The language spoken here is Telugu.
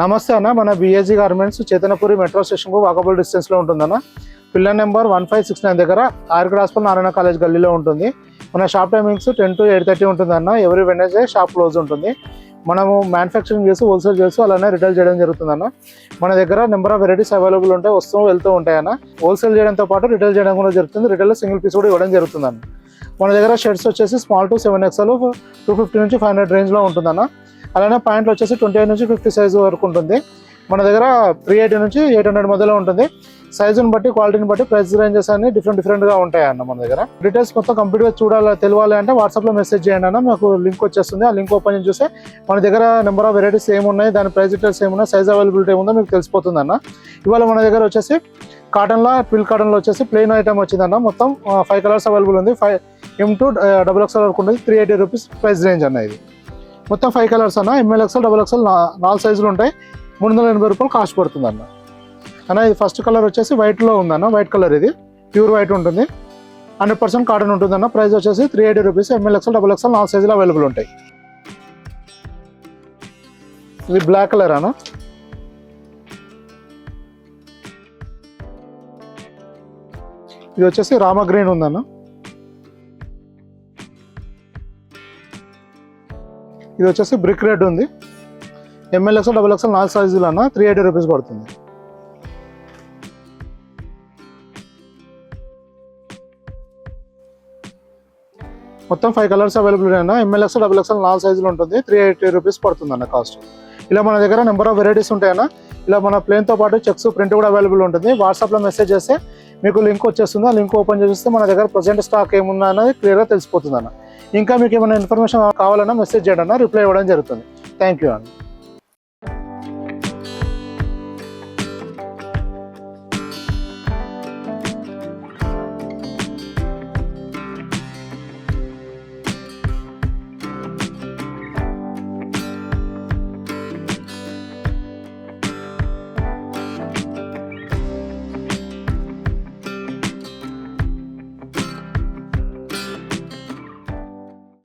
నమస్తే అన్న మన బిఎస్జీ గార్మెంట్స్ చేతనపూరి మెట్రో స్టేషన్కు వాకబుల్ డిస్టెన్స్లో ఉంటుందన్న. Pillar number one five six nine దగ్గర ఆర్కిడ్ హాస్పిటల్ నారాయణ కాలేజ్ గల్లీలో ఉంటుంది. మన shop timings ten to eight thirty ఉంటుందన్న ఎవరి వెనస్డే షాప్ క్లోజ్ ఉంటుంది. మనము మ్యానుఫ్యాక్చరింగ్ చేసి హోల్సేల్ చేస్తూ అలానే రిటైల్ చేయడం జరుగుతుందన్న మన దగ్గర నెంబర్ ఆఫ్ వెరైటీస్ అవైలబుల్ ఉంటాయి వస్తూ వెళ్తూ ఉంటాయన్న హోల్సేల్ చేయడంతో పాటు రిటైల్ చేయడం కూడా జరుగుతుంది. రిటైల్లో సింగిల్ పీస్ కూడా ఇవ్వడం జరుగుతుందన్న మన దగ్గర షర్ట్స్ వచ్చేసి small to seven XL two fifty నుంచి ఫైవ్ హండ్రెడ్ రేంజ్లో ఉంటుందన్న. అలానే ప్యాంట్లు వచ్చేసి ట్వంటీ ఎయిట్ నుంచి ఫిఫ్టీ సైజ్ వరకు ఉంటుంది. మన దగ్గర త్రీ ఎయిటీ నుంచి ఎయిట్ హండ్రెడ్ మధ్యలో ఉంటుంది. సైజుని బట్టి క్వాలిటీని బట్టి ప్రైస్ రేంజెస్ అన్ని డిఫరెంట్ డిఫరెంట్గా ఉంటాయి అన్న మన దగ్గర. డీటెయిల్స్ మొత్తం కంప్లీట్గా చూడాలి తెలియాలి అంటే వాట్సాప్లో మెసేజ్ చేయండి అన్న మాకు లింక్ వచ్చేస్తుంది. ఆ లింక్ ఓపెన్ చేసి చూస్తే మన దగ్గర నెంబర్ ఆఫ్ వెరైటీస్ ఏమున్నాయి దాని ప్రైస్ డీటెయిల్స్ ఏమున్నాయి సైజ్ అవైలబిలిటీ ఏముందో మీకు తెలిసిపోతుంది అన్న. ఇవాళ మన దగ్గర వచ్చేసి కాటన్లో పిల్ కాటన్లో వచ్చేసి ప్లెయిన్ ఐటమ్ వచ్చిందన్న మొత్తం ఫైవ్ కలర్స్ అవైలబుల్ ఉంది. Five M to double XL వరకు ఉంటుంది. Three eighty rupees price range అన్న ఇది. మొత్తం ఫైవ్ కలర్స్ అన్న. M L XL double XL నాలుగు సైజులు ఉంటాయి. మూడు వందల ఎనభై రూపాయలు కాస్ట్ పడుతుంది అన్న అన్న ఇది ఫస్ట్ కలర్ వచ్చేసి వైట్లో ఉందన్న. వైట్ కలర్ ఇది. ప్యూర్ వైట్ ఉంటుంది. హండ్రెడ్ పర్సెంట్ కాటన్ ఉంటుంది అన్న ప్రైస్ వచ్చేసి three eighty rupees M L XL double XL నాలుగు సైజులు అవైలబుల్ ఉంటాయి. ఇది బ్లాక్ కలర్ అన్న. ఇది వచ్చేసి రామ గ్రీన్ ఉందన్న. ఇది వచ్చేసి బ్రిక్ రెడ్ ఉంది. M L XL double XL నాలుగు సైజులు అన్న త్రీ ఎయిటీ రూపీస్ పడుతుంది. మొత్తం ఫైవ్ కలర్స్ అవైలబుల్ అయినా M L XL double XL నాలుగు సైజులు ఉంటుంది. త్రీ ఎయిటీ రూపీస్ పడుతుంది అన్న కాస్ట్ ఇలా మన దగ్గర నెంబర్ ఆఫ్ వెరైటీస్ ఉంటాయన్న. ఇలా మన ప్లేన్తో పాటు చెక్స్ ప్రింట్ కూడా అవైలబుల్ ఉంటుంది. వాట్సాప్లో మెసేజ్ చేస్తే మీకు లింక్ వచ్చేస్తుంది. ఆ లింక్ ఓపెన్ చేస్తే మన దగ్గర ప్రజెంట్ స్టాక్ ఏముందా అనేది క్లియర్గా తెలిసిపోతుంది అన్న ఇంకా మీకు ఏమైనా ఇన్ఫర్మేషన్ కావాలన్నా మెసేజ్ చేయడం అన్న రిప్లై ఇవ్వడం జరుగుతుంది. థ్యాంక్ యూ అన్న